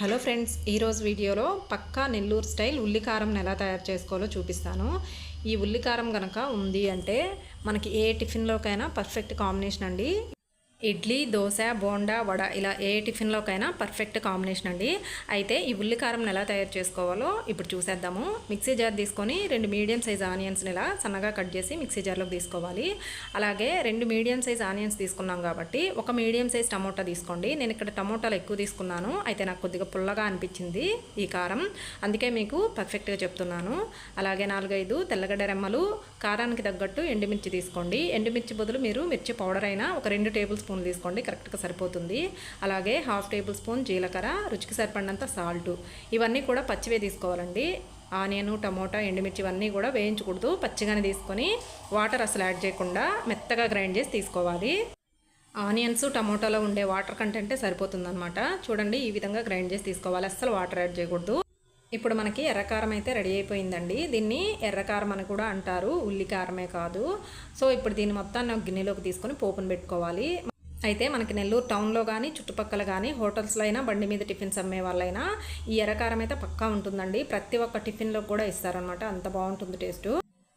Hello friends ఈరోజు వీడియోలో పక్కా Nellore style ఉల్లికారం ఎలా తయారు చేసుకోవాలో చూపిస్తాను. ఈ ఉల్లికారం కనుక ఉంది అంటే మనకి ఏ టిఫిన్లోకైనా పర్ఫెక్ట్ కాంబినేషన్ అండి. ఇడ్లీ దోశ బోండా వడ ఇలా ఏ టిఫిన్లోకైనా పర్ఫెక్ట్ కాంబినేషన్ అండి. అయితే ఈ ఉల్లికారం ఎలా తయారు చేసుకోవాలో ఇప్పుడు చూసేద్దాము. మిక్సీ జార్ తీసుకొని రెండు మీడియం సైజ్ ఆనియన్స్ని ఇలా సన్నగా కట్ చేసి మిక్సీ జార్లోకి తీసుకోవాలి. అలాగే రెండు మీడియం సైజ్ ఆనియన్స్ తీసుకున్నాం కాబట్టి ఒక మీడియం సైజ్ టమోటా తీసుకోండి. నేను ఇక్కడ టమోటాలు ఎక్కువ తీసుకున్నాను. అయితే నాకు కొద్దిగా పుల్లగా అనిపించింది ఈ కారం. అందుకే మీకు పర్ఫెక్ట్గా చెప్తున్నాను. అలాగే నాలుగైదు తెల్లగడ్డ రెమ్మలు కారానికి తగ్గట్టు ఎండుమిర్చి తీసుకోండి. ఎండుమిర్చి బదులు మీరు మిర్చి పౌడర్ అయినా ఒక రెండు టేబుల్ స్పూన్ తీసుకోండి కరెక్ట్గా సరిపోతుంది. అలాగే హాఫ్ టేబుల్ స్పూన్ జీలకర్ర రుచికి సరిపడినంత సాల్ట్. ఇవన్నీ కూడా పచ్చివే తీసుకోవాలండి. ఆనియన్ టమోటా ఎండుమిర్చి ఇవన్నీ కూడా వేయించకూడదు. పచ్చిగానే తీసుకొని వాటర్ అసలు యాడ్ చేయకుండా మెత్తగా గ్రైండ్ చేసి తీసుకోవాలి. ఆనియన్స్ టమోటాలో ఉండే వాటర్ కంటెంటే సరిపోతుందనమాట చూడండి ఈ విధంగా గ్రైండ్ చేసి తీసుకోవాలి. అస్సలు వాటర్ యాడ్ చేయకూడదు. ఇప్పుడు మనకి ఎర్రకారం అయితే రెడీ అయిపోయిందండి. దీన్ని ఎర్రకారం అని కూడా అంటారు. ఉల్లికారమే కాదు. సో ఇప్పుడు దీన్ని మొత్తాన్ని గిన్నెలోకి తీసుకొని పోపును పెట్టుకోవాలి. అయితే మనకి నెల్లూరు టౌన్లో కానీ చుట్టుపక్కల కానీ హోటల్స్లో అయినా బండి మీద టిఫిన్స్ అమ్మే వాళ్ళైనా ఈ ఎర్రకారం అయితే పక్కా ఉంటుందండి. ప్రతి ఒక్క టిఫిన్లో కూడా ఇస్తారనమాట అంత బాగుంటుంది టేస్ట్.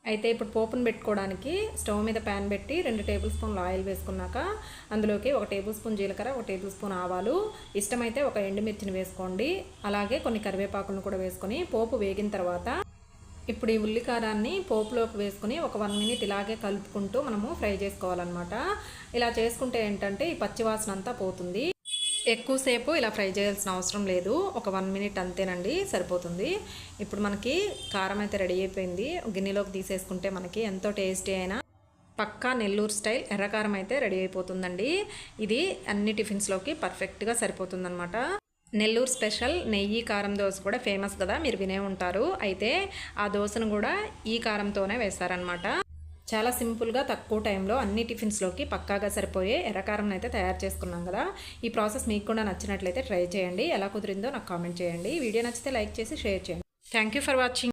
అయితే ఇప్పుడు పోపును పెట్టుకోవడానికి స్టవ్ మీద ప్యాన్ పెట్టి రెండు టేబుల్ స్పూన్లు ఆయిల్ వేసుకున్నాక అందులోకి ఒక టేబుల్ స్పూన్ జీలకర్ర ఒక టేబుల్ స్పూన్ ఆవాలు. ఇష్టమైతే ఒక ఎండుమిర్చిని వేసుకోండి. అలాగే కొన్ని కరివేపాకులను కూడా వేసుకొని పోపు వేగిన తర్వాత ఇప్పుడు ఈ ఉల్లికారాన్ని పోపులోకి వేసుకుని ఒక వన్ మినిట్ ఇలాగే కలుపుకుంటూ మనము ఫ్రై చేసుకోవాలన్నమాట. ఇలా చేసుకుంటే ఏంటంటే ఈ పచ్చివాసన అంతా పోతుంది. ఎక్కువసేపు ఇలా ఫ్రై చేయాల్సిన అవసరం లేదు. ఒక వన్ మినిట్ అంతేనండి సరిపోతుంది. ఇప్పుడు మనకి కారం అయితే రెడీ అయిపోయింది. గిన్నెలోకి తీసేసుకుంటే మనకి ఎంతో టేస్టీ అయినా పక్కా నెల్లూరు స్టైల్ ఎర్రకారం అయితే రెడీ అయిపోతుందండి. ఇది అన్ని టిఫిన్స్లోకి పర్ఫెక్ట్గా సరిపోతుందన్నమాట. నెల్లూరు స్పెషల్ నెయ్యి కారం దోశ కూడా ఫేమస్ కదా మీరు వినే ఉంటారు. అయితే ఆ దోశను కూడా ఈ కారంతోనే వేస్తారనమాట చాలా సింపుల్గా తక్కువ టైంలో అన్ని టిఫిన్స్లోకి పక్కాగా సరిపోయే ఎర్రకారం అయితే తయారు చేసుకున్నాం కదా. ఈ ప్రాసెస్ మీకు కూడా నచ్చినట్లయితే ట్రై చేయండి. ఎలా కుదిరిందో నాకు కామెంట్ చేయండి. వీడియో నచ్చితే లైక్ చేసి షేర్ చేయండి. Thank you for watching